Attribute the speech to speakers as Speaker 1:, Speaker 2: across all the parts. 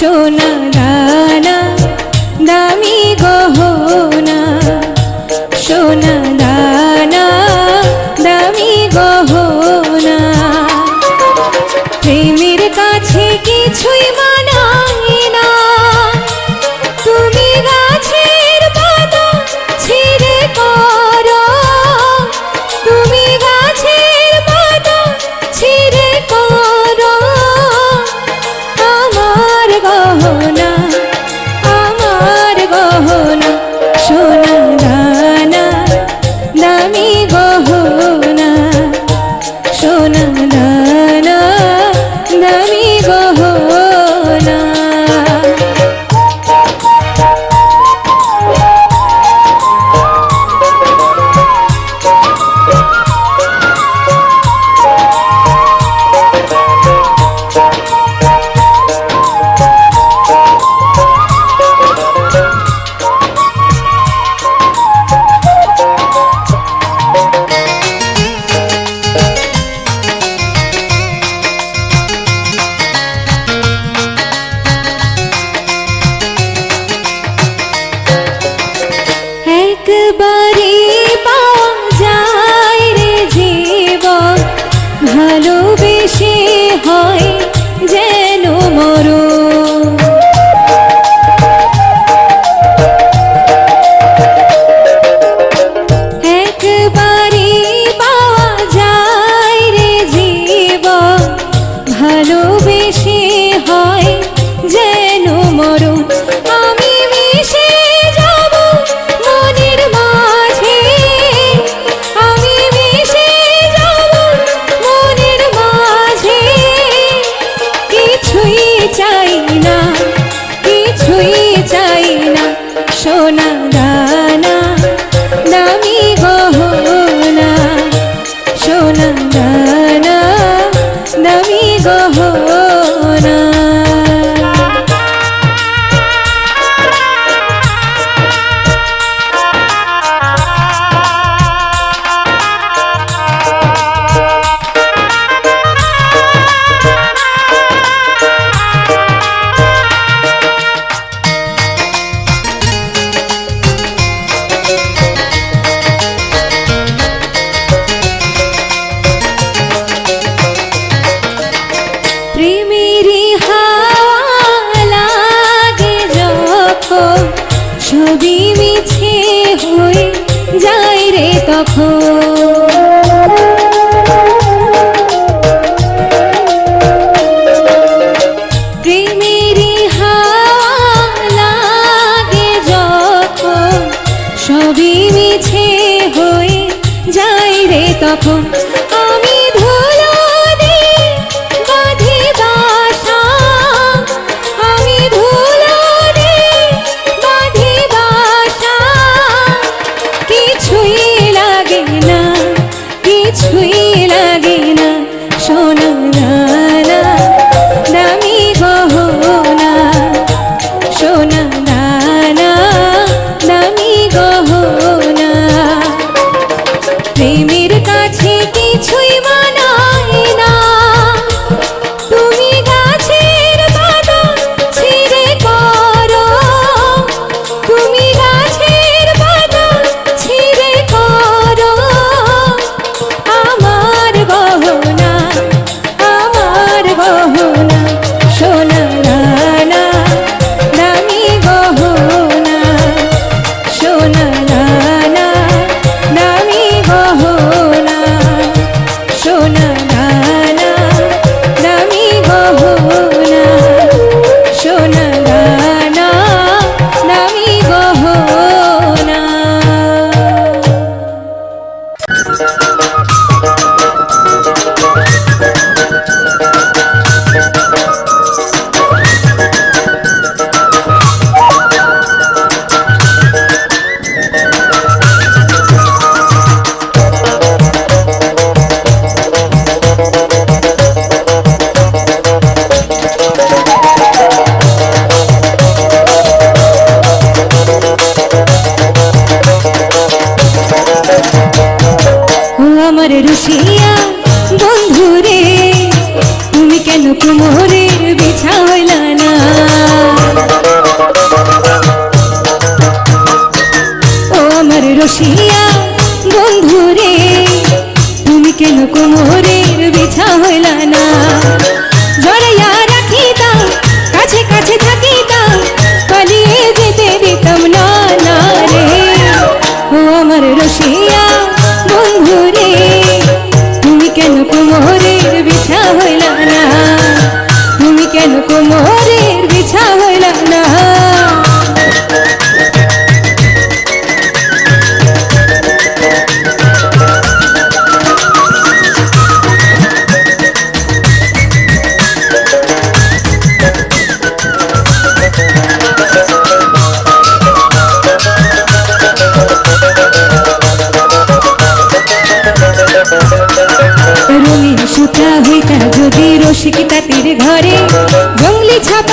Speaker 1: সোনা সোনা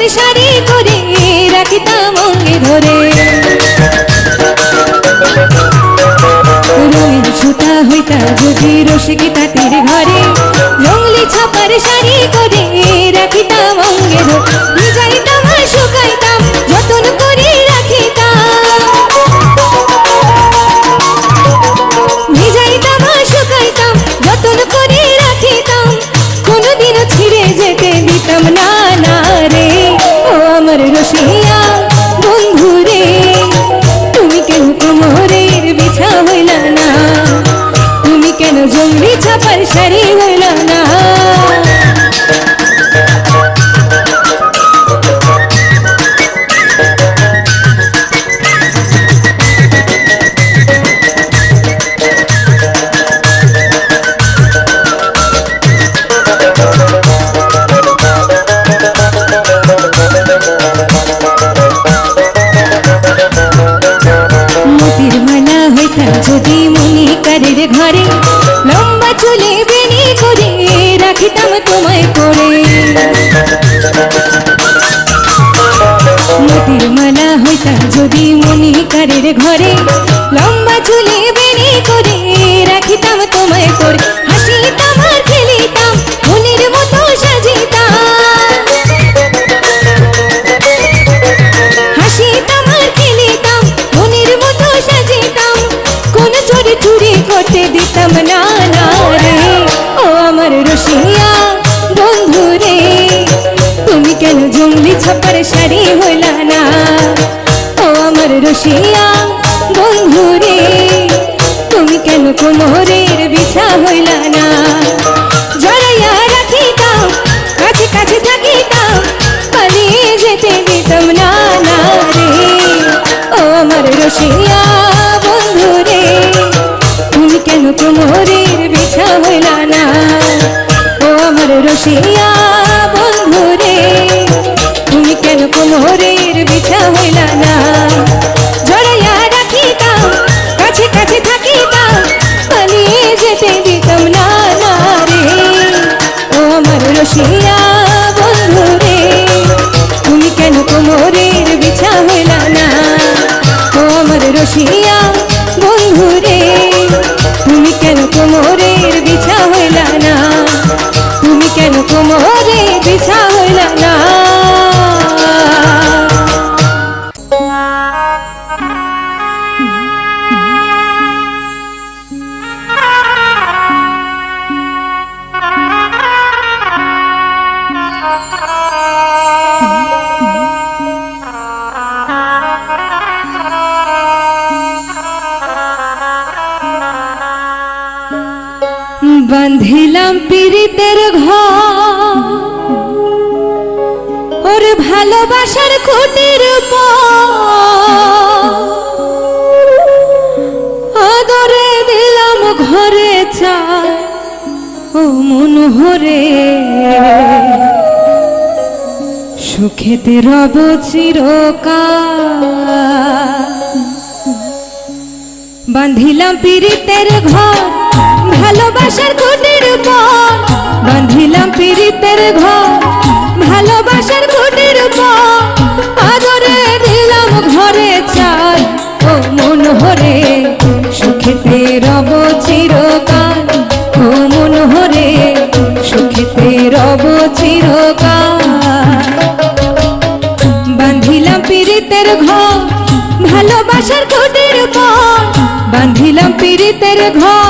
Speaker 1: সারি শাড়ি করে রাখিতাম অঙ্গে ধরে। রঙিন সুতা হইতা যদি রসিক তাঁতির ঘরে জঙ্গলি ছাপার শাড়ি করে রাখিতাম অঙ্গে ধরে। জঙ্গলি ছাপার মনিকারের ঘরে লম্বা চুলে বেড়ে করে আমার রসিয়া বন্ধু রে, তুমি কেন কোমরের বিছা হইলা না? জড়াইয়া রাখিতাম, কাছে কাছে থাকিতাম পালিয়ে যেতে দিতাম না না রে। ও আমার রসিয়া বন্ধু রে, তুমি কেন কোমরের বিছা হইলা না? ও আমার রসিয়া বন্ধু রে, তুমি কেন কোমরের বিছা হইলা না? আমার বন্ধুরে তুমি কেন কোমরের বিছা হইলা না? ও আমার রসিয়া বন্ধু রে, তুমি কেন কোমরের বিছা ও মন হরে সুখেতে রব চিরকাল। বাঁধিলাম পীড়িতের ঘর, ভালোবাসার কুটির পর। বাঁধিলাম পীড়িতের ঘর, ভালোবাসার কুটির পর। আদরে দিলাম ঘরে চাল, ও মন হরে সুখেতে রব পীড়িতের ঘর ভালোবাসার খুঁটির পর বাঁধিলাম পীড়িতের ঘর।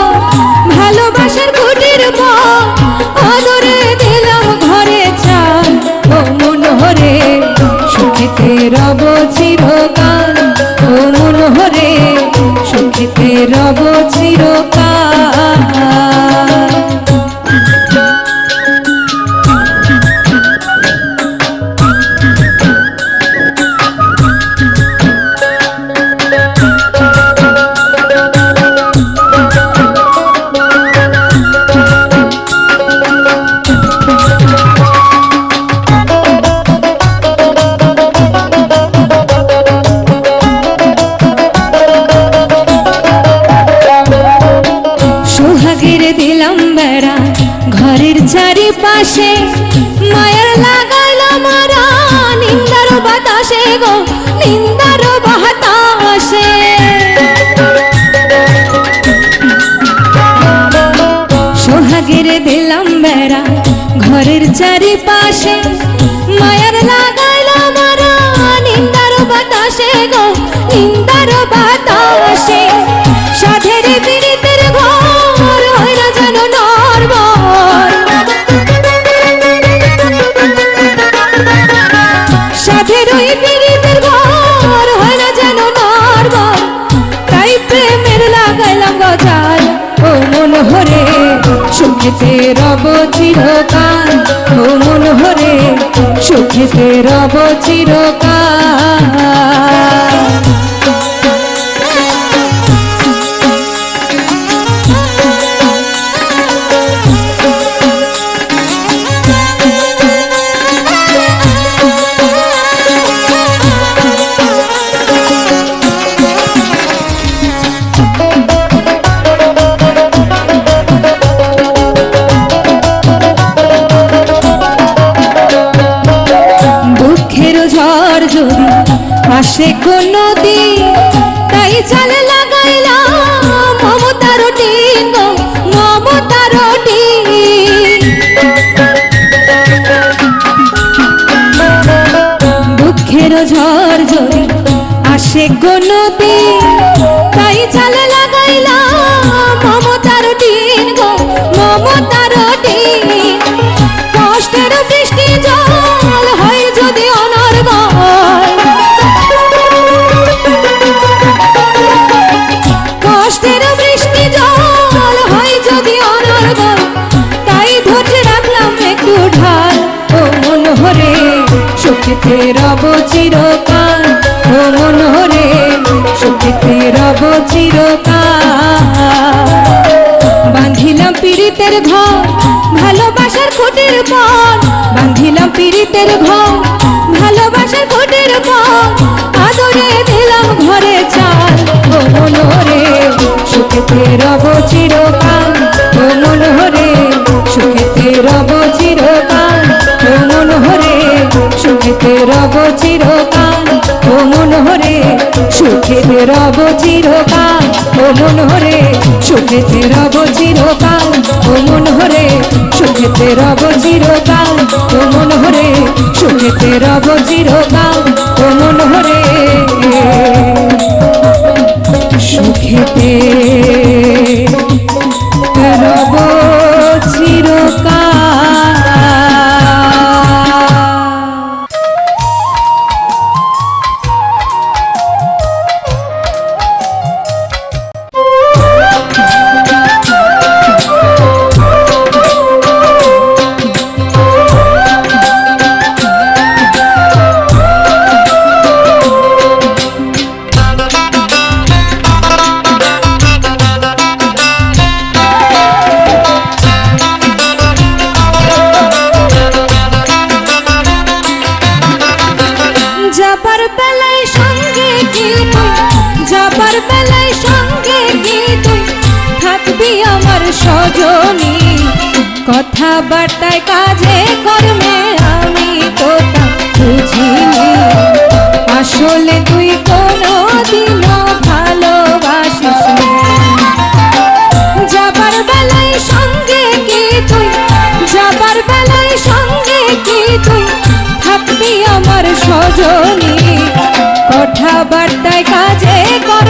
Speaker 1: চারিপাশে মায়ের লাগাইল মারা নিন্দার বাতাসে গো নিন্দার সুখেতে রব চিরকাল মন হরে সুখেতে রব চিরকাল। আসে কোনো দিন তাই চালে লাগাইলাম মমতার টিন, মমতার দুঃখের ঝড় যদি আসে কোনো দিন তাই চালে লাগাইলাম মমতার টিন গো, মমতার সুখেতে রব চিরকাল ও মনোহরে সুখেতে রব চিরকাল। বাঁধিলাম পীড়িতের ঘর, ভালোবাসার খুঁটির পর বাঁধিলাম পীড়িতের ঘর, ভালোবাসার খুঁটির পর, আদরে রব চিরকাল, ও মনোহরে সুখেতে রব চিরকাল, ও মনোহরে সুখেতে রব চিরকাল, ও মনোহরে সুখেতে রব চিরকাল। কথাবার্তায় কাজে কর্মে আমি তো তা আসলে তুই কোনো দিনও ভালোবাসিস যাবার বেলায় সঙ্গে কি তুই? যাবার বেলায় সঙ্গে কি তুই? থাকবি আমার সজনী। কথাবার্তায় কাজে বুঝি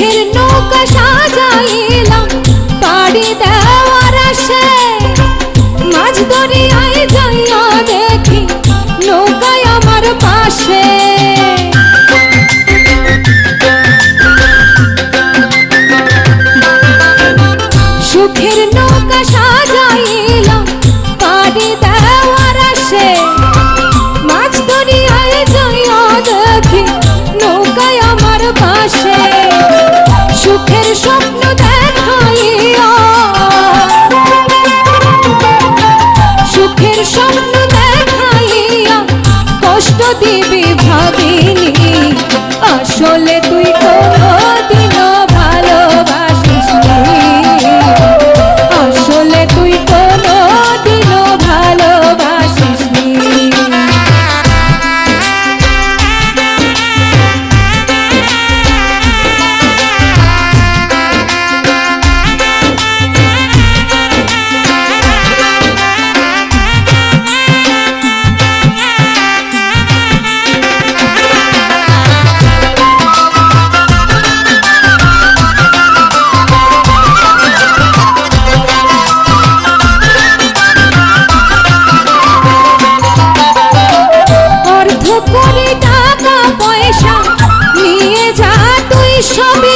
Speaker 1: फिर नौकश কষ্ট দিবি ভাবিনি। আসলে তুই Shabby.